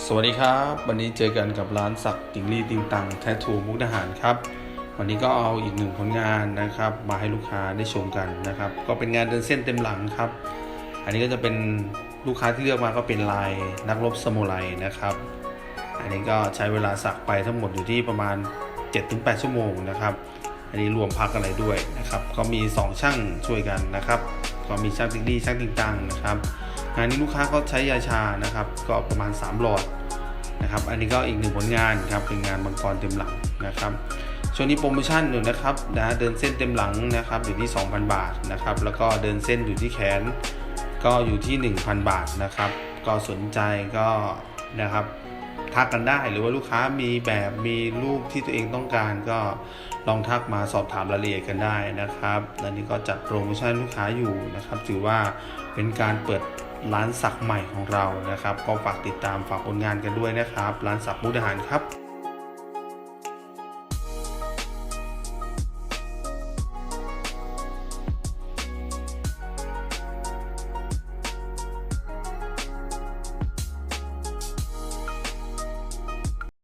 สวัสดีครับ วันนี้เจอกันกับร้านสักติงลี่ติงตังแททูมุกดาหารครับ วันนี้ก็เอาอีกหนึ่งผลงานนะครับ มาให้ลูกค้าได้ชมกันนะครับ ก็เป็นงานเดินเส้นเต็มหลังครับ อันนี้ก็จะเป็นลูกค้าที่เลือกมาก็เป็นลายนักรบสมุไรนะครับ อันนี้ก็ใช้เวลาสักไปทั้งหมดอยู่ที่ประมาณ 7-8 ชั่วโมงนะครับ อันนี้รวมพักอะไรด้วยนะครับ ก็มี 2 ช่างช่วยกันนะครับ ก็มีช่างติงลี่ช่างติงตังนะครับ งานนี้ลูกค้าก็ใช้ยาชานะครับ ก็ประมาณ 3 หลอดนะครับ อันนี้ก็อีกหนึ่งผลงานครับเป็นงานมังกรเต็มหลังนะครับช่วงนี้โปรโมชั่นอยู่นะครับนะเดินเส้นเต็มหลังนะครับอยู่ที่ 2,000 บาทนะครับ แล้วก็เดินเส้นอยู่ที่แขน ก็อยู่ที่ 1,000 บาทนะครับ ก็สนใจก็นะครับทักกันได้หรือว่าลูกค้ามีแบบมีรูปที่ตัวเองต้องการก็ลองทักมาสอบถามรายละเอียดกันได้นะครับและนี่ก็จัดโปรโมชั่นลูกค้าอยู่นะครับ ถือว่าเป็นการเปิด ร้านสักใหม่ของเรานะครับ ก็ฝากติดตามฝากผลงานกันด้วยนะครับ ร้านสักมุกดาหารครับ